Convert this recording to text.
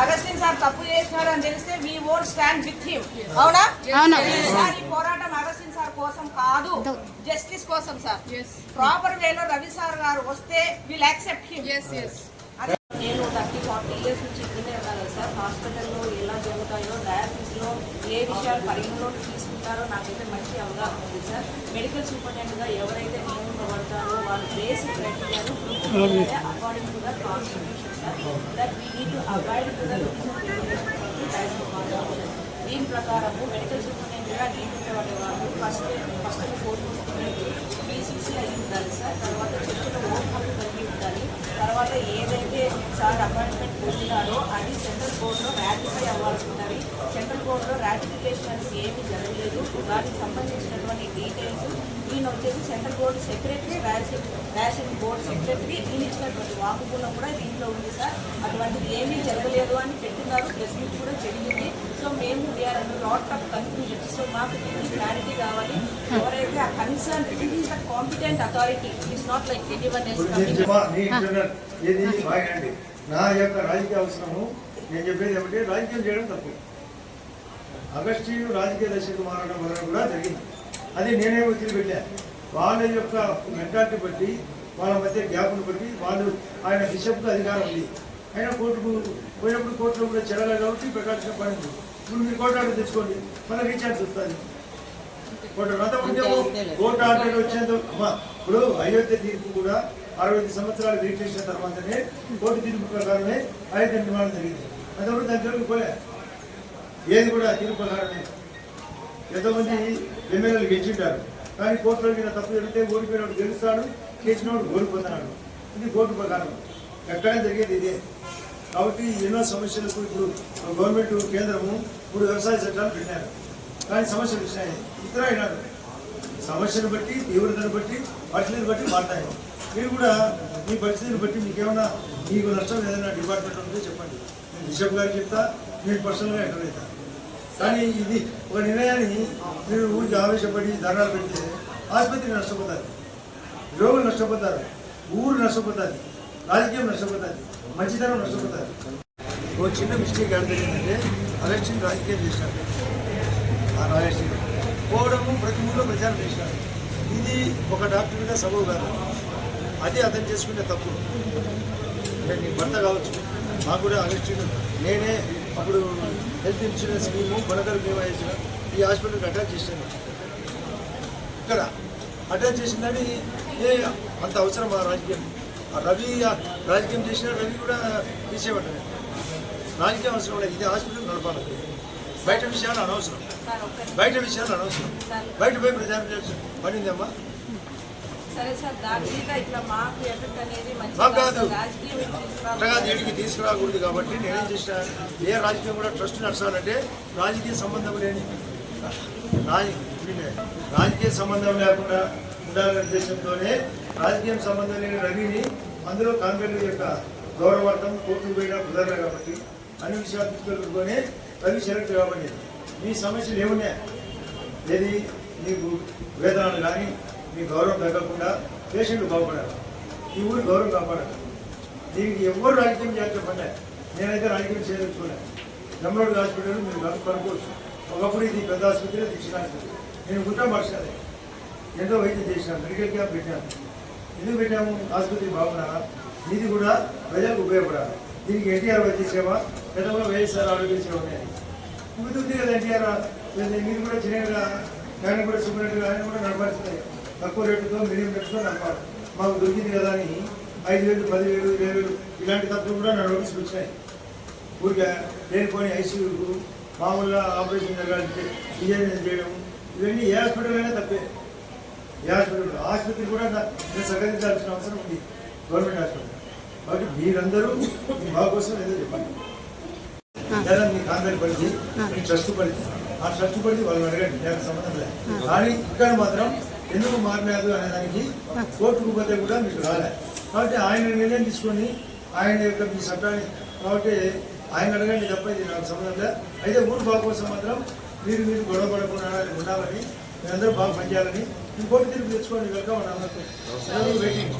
Augustine sir తప్పు చేసినాడు అని తెలిస్తే we won't stand with him అవునా? అవును. సార్ ఈ పోరాటం అగస్టిన్ సార్ కోసం కాదు. జస్టిస్ కోసం సార్. ప్రాపర్ వేలో రవి సార్ గారు వస్తే will accept him thirty forty years నుంచి ఇక్కడే ఉన్నాను సార్. హాస్పిటల్లో ఎలా జరుగుతాయో డయాలసిస్లో ఏ విషయాలు పరిగణలోకి తీసుకుంటారో నాకైతే మంచి అవగాహన ఉంది సార్. మెడికల్ సూపరింటెండెంట్గా ఎవరైతే నియమింపబడతారో వాళ్ళు basic క్రైటీరియాను according to the constitution sir. That we need to avoid to the దీని ప్రకారము మెడికల్ సూపరింటెండెంట్గా నియమించబడే వాళ్ళు ఫస్ట్ ఫస్ట్ రాటిఫై అవ్వాల్సి ఉన్నది సెంట్రల్ బోర్డులో రాటిఫికేషన్ అనేది ఏమీ జరగలేదు. దానికి సంబంధించినటువంటి డీటెయిల్స్ ఈయన వచ్చేసి central board secretary ration ration board secretary ఈయన ఇచ్చినటువంటి వాకుమూలం కూడా దీంట్లో ఉంది సార్. అటువంటిది ఏమీ జరగలేదు అని పెట్టినారు ప్రెస్ మీట్ కూడా జరిగింది. సో మేము we are lot of confusion so మాకు దీనికి క్లారిటీ కావాలి. ఎవరైతే ఆ concern it is the competent authority it's not like anyone else నా యొక్క రాజకీయ అవసరము నేను చెప్పేది ఏమంటే? రాజకీయం చేయడం తప్పు. అగస్టిన్ రాజకీయ దశకు మారడం వలన కూడా జరిగింది. అది నేనే ఒత్తిడి పెట్టా. వాళ్ళ యొక్క మెంటాలిటీ బట్టి వాళ్ళ మధ్య గ్యాప్ను బట్టి వాళ్ళు ఆయన బిషప్కు అధికారం ఉంది. ఆయన కోర్టుకు పోయినప్పుడు కోర్టులో కూడా చెల్లలేదు కాబట్టి పెట్టాల్సిన పని ఉంది. ఇప్పుడు మీరు కోర్టు ఆర్డర్ తెచ్చుకోండి. మళ్ళీ రీఛార్జ్ వస్తుంది. కోర్టు అంతకుముందు కోర్టు ఆర్డర్ వచ్చేంత అమ్మా ఇప్పుడు అయోధ్య తీర్పు కూడా అరవై సంవత్సరాలు వెయిట్ చేసిన తర్వాతనే కోర్టు తీర్పు ప్రకారమే అయోధ్య నిర్మాణం జరిగింది. అదొకటి దాని జోలికి పోలే. ఏది కూడా తీర్పు ఎంతోమంది ఎమ్మెల్యేలు గెలిచింటారు. కానీ కోర్టులో మీద తప్పు జరిగితే ఓడిపోయినవాడు గెలుస్తాడు చేసినవాడు ఓడిపోతున్నాడు ఇది కోర్టు ప్రకారం. ఎక్కడ జరిగేది ఇదే. కాబట్టి ఎన్నో సమస్యలకు ఇప్పుడు గవర్నమెంట్ కేంద్రము ఇప్పుడు వ్యవసాయ చట్టాలు పెట్టారు కానీ సమస్యలు వచ్చినాయి. ఇతర అయినాడు సమస్యను బట్టి తీవ్రతను బట్టి పరిస్థితిని బట్టి మారుతాయి. మీరు కూడా మీ పరిస్థితిని బట్టి మీకేమైనా మీకు నష్టం ఏదైనా డిపార్ట్మెంట్ ఉంటే చెప్పండి. బిషప్ గారికి చెప్తా మీరు పర్సనల్గా ఎంటర్ అవుతా కానీ ఇది ఒక నిర్ణయాన్ని మీరు ఊరికి ఆవేశపడి ధర్నాలు పెడితే ఆసుపత్రి నష్టపోతారు. రోగులు నష్టపోతారు. ఊరు నష్టపోతుంది రాజకీయం నష్టపోతుంది మంచితనం నష్టపోతారు. ఓ చిన్న మిస్టేక్ ఏం ఏంటంటే అలక్షన్ రాజకీయం చేశారు. ఆ రాజకీయం పోవడము ప్రతి ఊళ్ళో ప్రచారం చేశారు. ఇది ఒక డాక్టర్గా సబబు కాదు. అది అతను చేసుకునే తప్పు. అంటే నీ భర్త కావచ్చు. మాకు కూడా అగస్టిన్ నేనే అప్పుడు హెల్త్ ఇన్సూరెన్స్ స్కీము కొనగలు బీమా వేసిన ఈ హాస్పిటల్కి అటాచ్ చేశాను. ఇక్కడ అటాచ్ చేసిందని ఏ అంత అవసరం ఆ రాజకీయం. ఆ రవి రాజకీయం చేసిన రవి కూడా తీసేవాడు రాజకీయం అవసరం లేదు. ఇది హాస్పిటల్ నడపాలి. బయట విషయాలు అనవసరం. బయట విషయాలు అనవసరం. బయట పోయి ప్రచారం చేయాల్సిన పనిందమ్మా సరే సార్ దాని మీద ఇట్లా మాకు ఎఫెక్ట్ అనేది మంచి మాకు కాదు. రాజకీయం ఇటు తీసుకురావాలి. అంతగా దీనికి తీసుకురాకూడదు కాబట్టి నేనేం చేసిన ఏ రాజకీయం కూడా ట్రస్ట్ నడచాలంటే రాజకీయ సంబంధం లేని రాజ రాజకీయ సంబంధం లేకుండా ఉండాలనే ఉద్దేశంతోనే రాజకీయం సంబంధం లేని రవిని అందులో కాంగ్రెస్ యొక్క గౌరవార్థం కోర్టుకు పోయినా కుదరదు కాబట్టి అన్ని విషయాలు తీసుకెళ్ళుకొని రవి సెలెక్ట్ కాబట్టి మీ సమస్యలు ఏమున్నాయి ఏది నీకు వేతనాలు కానీ మీ గౌరవం తగ్గకుండా పేషెంట్లు బాగుపడాలి. ఈ ఊరి గౌరవం కాపాడాలి. దీనికి ఎవరు రాజకీయం చేయాలి చెప్పండి? నేనైతే రాజకీయం చేయదలుచుకోలే. జమ్మలోడు హాస్పిటల్ మీరు కనుక్కోవచ్చు. ఒకప్పుడు ఇది పెద్ద ఆసుపత్రి దక్షిణ ఆసుపత్రి నేను గుట్ట మార్చాలి ఎంతో వైద్యం చేసినాను మెడికల్ క్యాంప్ పెట్టాను. ఎందుకు పెట్టాము? ఆసుపత్రి బాగున్నారా? ఇది కూడా ప్రజలకు ఉపయోగపడాలి. దీనికి ఎన్టీఆర్ వైద్య సేవ గతంలో వైఎస్ఆర్ ఆరోగ్య సేవ ఉన్నాయి. కుదురుతుంది కదా ఎన్టీఆర్? మీరు కూడా చిన్నగా ఆయన కూడా సుబ్రెడ్డి ఆయన కూడా నడపాల్సిందే. తక్కువ రేటుతో మీడియం రేటుతో నడపాలి. మాకు దొరికింది కదా అని ఐదు వేలు పదివేలు ఇరవై వేలు ఇలాంటి తప్పులు కూడా నా నోటీసులు వచ్చినాయి. ఊరికే లేనిపోని ఐసీయూకు మామూలుగా ఆపరేషన్ జరగాలంటే ఇంజనీరింగ్ చేయడం ఇవన్నీ ఏ హాస్పిటల్ అయినా తప్పే. ఏ హాస్పిటల్ ఆసుపత్రి కూడా నేను సహకరించాల్సిన అవసరం ఉంది గవర్నమెంట్ హాస్పిటల్. కాబట్టి మీరందరూ మీ కోసం ఏదో చెప్పండి. లేదా మీ కాంట్రాక్ట్ పరిధి మీ ట్రస్ట్ పరిధి ఆ ట్రస్ట్ పరిధి వాళ్ళని అడగండి నాకు సంబంధం లేదు. కానీ ఇక్కడ మాత్రం ఎందుకు మారినారు అనే దానికి కోర్టు పోతే కూడా మీకు రాలే. కాబట్టి ఆయన నిర్ణయం తీసుకొని ఆయన యొక్క మీ చట్టాన్ని కాబట్టి ఆయన అడగండి తప్ప ఇది నాకు సంబంధం అయితే ఊరు బాగు కోసం మాత్రం మీరు మీరు గొడవ పడకుండా ఉండాలని మీరందరూ బాగా పనిచేయాలని ఇంకోటి తిరిగి తీర్పు తెచ్చుకోండి వెళ్తా ఉన్నాను వెయిటింగ్